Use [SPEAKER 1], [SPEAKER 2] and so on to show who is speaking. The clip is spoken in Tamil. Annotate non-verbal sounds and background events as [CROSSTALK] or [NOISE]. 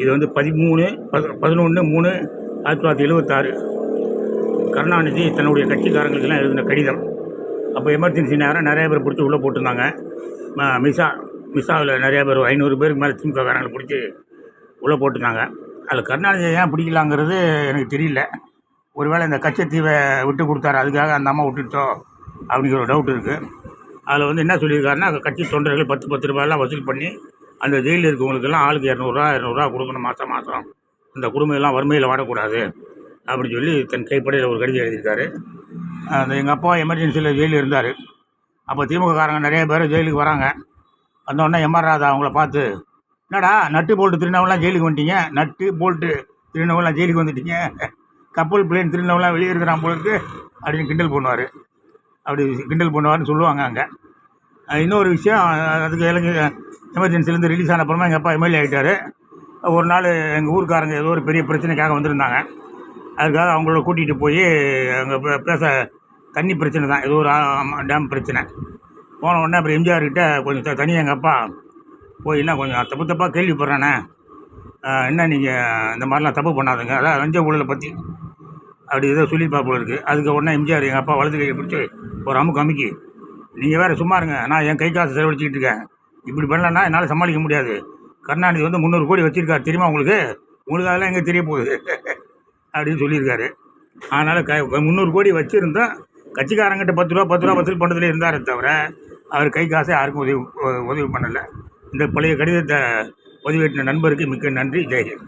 [SPEAKER 1] இது வந்து பதிமூணு பதினொன்று மூணு ஆயிரத்தி தொள்ளாயிரத்தி எழுபத்தாறு கருணாநிதி தன்னுடைய கட்சிக்காரங்களுக்கெல்லாம் எழுதின கடிதம். அப்போ எமர்ஜென்சி நேரம் நிறைய பேர் பிடிச்சி உள்ளே போட்டிருந்தாங்க. மிசா மிசாவில் நிறைய பேர் ஐநூறு பேருக்கு மேலே திமுக காரங்களை பிடிச்சி உள்ளே போட்டிருந்தாங்க. அதில் கருணாநிதி ஏன் பிடிக்கலாங்கிறது எனக்கு தெரியல. ஒருவேளை இந்த கச்சத்தீவை விட்டு கொடுத்தாரு அதுக்காக அந்த அம்மா விட்டுட்டோ அப்படிங்கிற ஒரு டவுட் இருக்குது அதில் வந்து என்ன சொல்லியிருக்காருன்னா கட்சி தொண்டர்கள் பத்து பத்து ரூபாயெல்லாம் வசூல் பண்ணி அந்த ஜெயிலில் இருக்கவங்களுக்கெல்லாம் ஆளுக்கு இரநூறுவா இரநூறுவா கொடுக்கணும் மாதம் மாதம் அந்த குடும்பம் எல்லாம் வறுமையில் வாடக்கூடாது அப்படின்னு சொல்லி தன் கைப்படையில் ஒரு கடிதம் எழுதியிருக்காரு. அந்த எங்கள் அப்பா எமர்ஜென்சியில் ஜெயிலில் இருந்தார். அப்போ திமுககாரங்க நிறைய பேர் ஜெயிலுக்கு வராங்க. வந்தோடனே எம்ஆர் ராதா அவங்கள பார்த்து என்னடா நட்டு போல்ட்டு திருநவெல்லாம் ஜெயிலுக்கு வந்துட்டீங்க? நட்டு போல்ட்டு திருநவெல்லாம் ஜெயிலுக்கு வந்துட்டீங்க? கப்பல் பிளேன் திருநவெல்லாம் வெளியே இருக்கிறான் போலருக்கு அப்படின்னு கிண்டல் பண்ணுவார். அப்படி கிண்டல் பண்ணுவார்னு சொல்லுவாங்க அங்கே. இன்னொரு விஷயம் அதுக்கு இலங்கை எமர்ஜென்சிலேருந்து ரிலீஸ் ஆன அப்புறமா எங்கள் அப்பா எம்எல்ஏ ஆகிட்டார் ஒரு நாள் எங்கள் ஊருக்காரங்க ஏதோ ஒரு பெரிய பிரச்சனைக்காக வந்திருந்தாங்க. அதுக்காக அவங்கள கூட்டிகிட்டு போய் அங்கே பேச தண்ணி பிரச்சனை தான். ஏதோ ஒரு டேம் பிரச்சனை. போன உடனே அப்புறம் எம்ஜிஆர்கிட்ட கொஞ்சம் தனியாக எங்கள் அப்பா போய் என்ன கொஞ்சம் தப்பு தப்பாக கேள்விப்படுறேண்ணே என்ன நீங்கள் இந்த மாதிரிலாம் தப்பு பண்ணாதுங்க. அதான் லஞ்ச ஊழலை பற்றி அப்படி ஏதோ சொல்லியிருப்பா போல இருக்குது அதுக்கு உடனே எம்ஜிஆர் எங்கள் அப்பா வலது கையை பிடிச்சி ஒரு அமுக்கு அமுக்கி நீங்கள் வேறு சும்மா இருங்க. நான் என் கை காசு செலவழிச்சிக்கிட்டு இருக்கேன். இப்படி பண்ணலன்னா என்னால் சமாளிக்க முடியாது. கருணாநிதி வந்து முந்நூறு கோடி வச்சுருக்காரு. தெரியுமா உங்களுக்கு? உங்களுக்கு அதெல்லாம் எங்கே தெரிய போகுது? [LAUGHS] அப்படின்னு சொல்லியிருக்காரு. அதனால் க முந்நூறு கோடி வச்சுருந்தா கட்சிக்காரங்கிட்ட பத்து ரூபா பத்து ரூபா வசூல் பண்ணுறதுல இருந்தாரே தவிர அவர் கை காசை யாருக்கும் உதவி உதவி பண்ணலை. இந்த பழைய கடிதத்தை உதவி நண்பருக்கு மிக்க நன்றி. ஜெயஹிந்த்